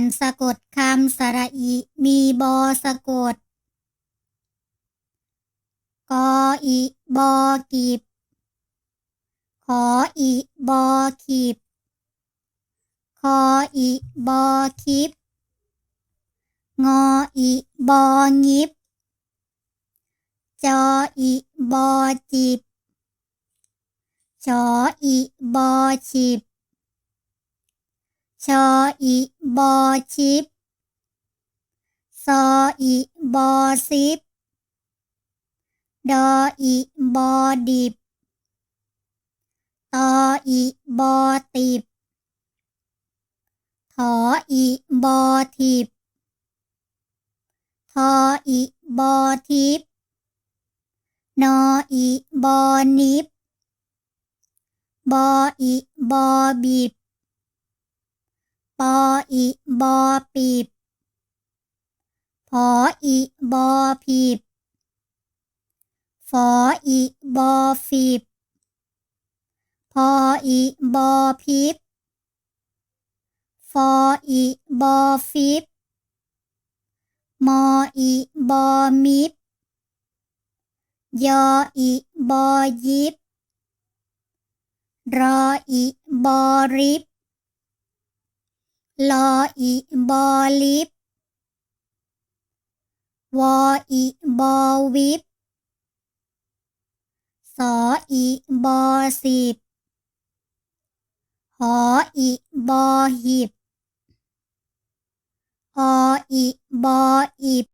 นสะกดคำสระอีมีบอสะกด กออีบอกีบขออีบอขีบคออีบอคิบงออีบองิบ จออีบอจีบชออีบอฉีบ ชออีบอชิบซออีบอซิบดออีบอดิบตออีบอติบถออีบอทิบทออีบอทิบนออีบอนิบบออีบอบีบ ปออีบอปีบผออีบอพีบฝออีบอฟีบพออีบอพิบฟออีบอฟิบมออีบอมิบยออีบอยิบรออีบอริบ ลออีบอลิบวออีบอวิบสออีบอสิบหออีบอหิบออีบออิบ